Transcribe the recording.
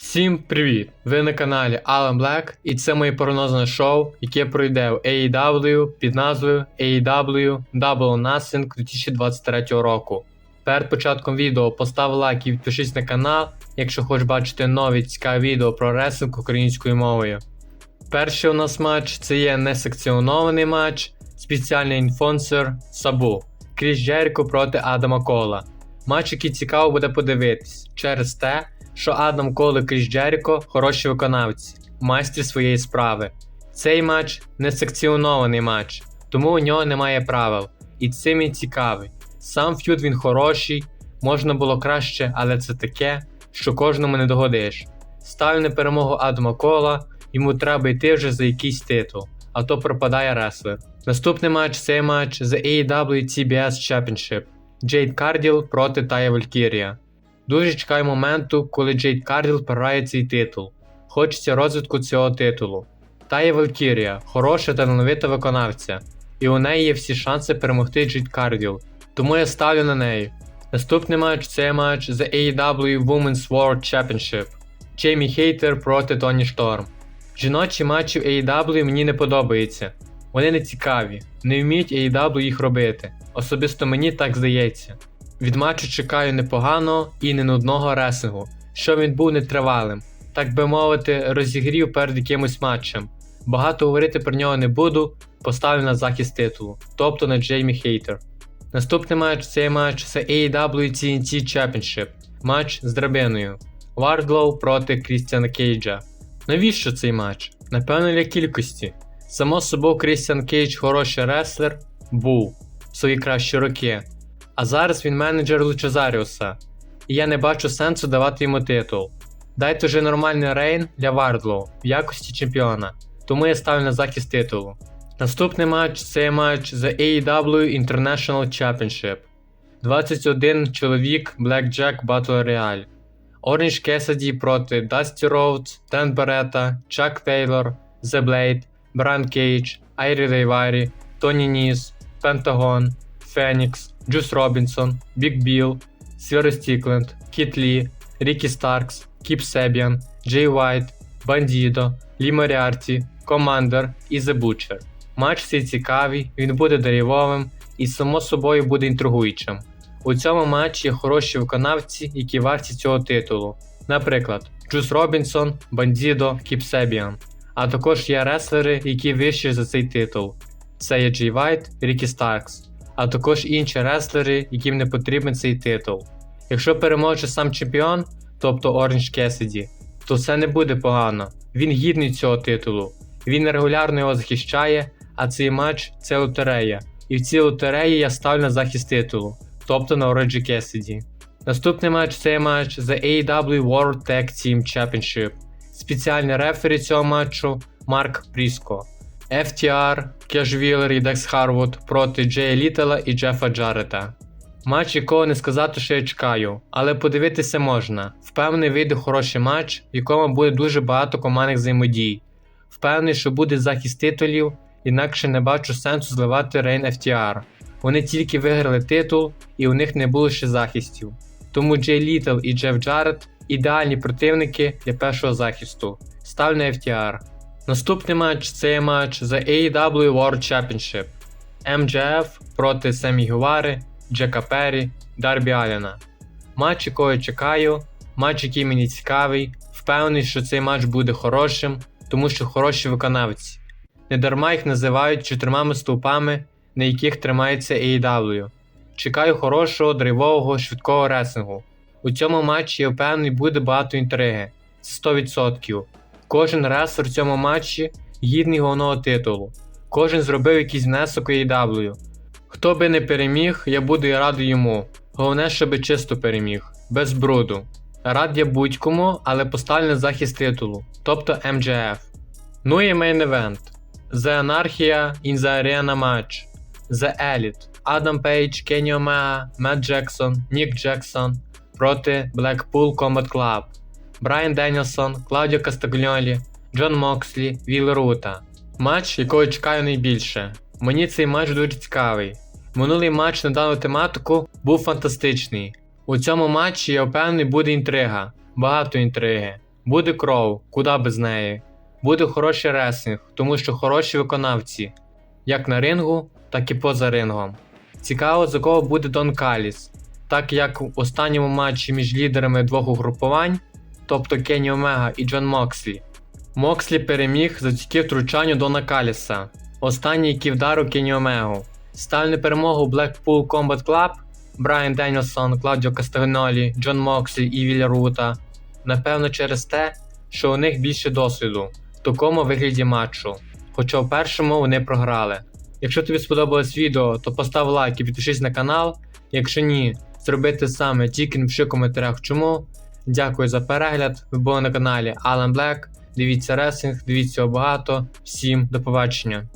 Всім привіт! Ви на каналі Alan Black і це моє прогнозне шоу, яке пройде в AEW під назвою AEW Double Nothing 2023 року. Перед початком відео постав лайк і підпишись на канал, якщо хочеш бачити нові цікаві відео про ресинг українською мовою. Перший у нас матч це є несекціонований матч, спеціальний інфонсер Сабу, Кріс Джеріко проти Адама Кола. Матч, який цікаво буде подивитись через те, що Адам Кол і Кріс Джеріко хороші виконавці, майстри своєї справи. Цей матч не секціонований матч, тому у нього немає правил, і цим він цікавий. Сам ф'юд він хороший, можна було краще, але це таке, що кожному не догодиш. Ставлю на перемогу Адама Кола, йому треба йти вже за якийсь титул, а то пропадає реслер. Наступний матч це матч за AEW TBS Championship. Джейд Карділ проти Тая Валькірія. Дуже чекаю моменту, коли Джейд Карділ програє цей титул. Хочеться розвитку цього титулу. Тая Валькірія хороша та талановита виконавця, і у неї є всі шанси перемогти Джейд Карділ, тому я ставлю на неї. Наступний матч це матч за AEW Women's World Championship. Джеймі Хейтер проти Тоні Шторм. Жіночі матчі в AEW мені не подобаються. Вони не цікаві, не вміють AEW їх робити. Особисто мені так здається. Від матчу чекаю непоганого і не нудного ресингу, що він був нетривалим, так би мовити, розігрів перед якимось матчем. Багато говорити про нього не буду, поставлю на захист титулу, тобто на Джеймі Хейтер. Наступний матч це матч це AEW TNT Championship, матч з драбиною. Вардлоу проти Крістіана Кейджа. Навіщо цей матч? Напевно, для кількості. Само собою, Крістіан Кейдж хороший реслер був в свої кращі роки. А зараз він менеджер Лучезаріуса, і я не бачу сенсу давати йому титул. Дайте вже нормальний рейн для Вардлоу в якості чемпіона, тому я ставлю на захист титулу. Наступний матч це матч за AEW International Championship. 21 чоловік Blackjack Battle Royale. Orange Cassidy проти Dusty Rhodes, Ден Берета, Чак Тейлор, The Blade, Бран Кейдж, Айрі Дейварі, Тоні Ніс, Пентагон, Фенікс, Джус Робінсон, Бік Біл, Сіро Стікленд, Кіт Лі, Рікі Старкс, Кіп Себіан, Джей Вайт, Бандідо, Лі Моріарті, Командер і The Butcher. Матч цей цікавий, він буде деревовим і само собою буде інтригуючим. У цьому матчі є хороші виконавці, які варті цього титулу. Наприклад, Джус Робінсон, Бандідо, Кіп Себіан. А також є реслери, які вищі за цей титул. Це є Джей Вайт, Рікі Старкс, а також інші реслери, яким не потрібен цей титул. Якщо переможе сам чемпіон, тобто Оранж Кесіді, то це не буде погано. Він гідний цього титулу. Він регулярно його захищає, а цей матч це лотерея. І в цій лотереї я ставлю на захист титулу, тобто на Оранжі Кесіді. Наступний матч це матч за AEW World Tag Team Championship. Спеціальний рефері цього матчу Марк Пріско. FTR, Кеш Віллер і Декс Харвуд проти Джея Літела і Джефа Джарета. Матч, якого не сказати, що я чекаю, але подивитися можна. Впевнений, вийде хороший матч, в якому буде дуже багато командних взаємодій. Впевнений, що буде захист титулів, інакше не бачу сенсу зливати Рейн FTR. Вони тільки виграли титул, і у них не було ще захистів. Тому Джей Літл і Джеф Джаред ідеальні противники для першого захисту. Ставлю на FTR. Наступний матч це є матч за AEW World Championship. MJF проти Семі Гювари, Джека Перрі, Дарбі Аліна. Матч, якого я чекаю, матч, який мені цікавий. Впевнений, що цей матч буде хорошим, тому що хороші виконавці. Недарма їх називають чотирма стовпами, на яких тримається AEW. Чекаю хорошого, драйвового, швидкого ресингу. У цьому матчі я впевнений буде багато інтриги. 100%. Кожен реслер в цьому матчі гідний головного титулу. Кожен зробив якийсь внесок у AEW. Хто би не переміг, я буду і радий йому. Головне, щоби чисто переміг, без бруду. Рад я будь-кому, але поставлю захист титулу, тобто MJF. Ну і мейн event. The Anarchia in the Arena Match. The Elite. Адам Пейдж, Кенні Омега, Мет Джексон, Нік Джексон проти Blackpool Combat Club. Брайан Денілсон, Клаудіо Кастагльолі, Джон Мокслі, Віл Рута. Матч, якого чекаю найбільше. Мені цей матч дуже цікавий. Минулий матч на дану тематику був фантастичний. У цьому матчі я впевнений буде інтрига, багато інтриги. Буде кров, куди без неї. Буде хороший рестлінг, тому що хороші виконавці, як на рингу, так і поза рингом. Цікаво, за кого буде Дон Каліс, так як в останньому матчі між лідерами двох угрупувань, тобто Кенні Омега і Джон Мокслі. Мокслі переміг завдяки втручанню Дона Каліса, останній який вдарив Кенні Омегу. Став на перемогу Blackpool Combat Club, Брайан Денілсон, Клаудіо Кастагнолі, Джон Мокслі і Вілля Рута. Напевно, через те, що у них більше досвіду в такому вигляді матчу, хоча в першому вони програли. Якщо тобі сподобалось відео, то постав лайк і підпишись на канал. Якщо ні, зроби те саме, тільки напиши в коментарях чому. Дякую за перегляд. Ви були на каналі Alan Black. Дивіться ресинг, дивіться його багато. Всім до побачення.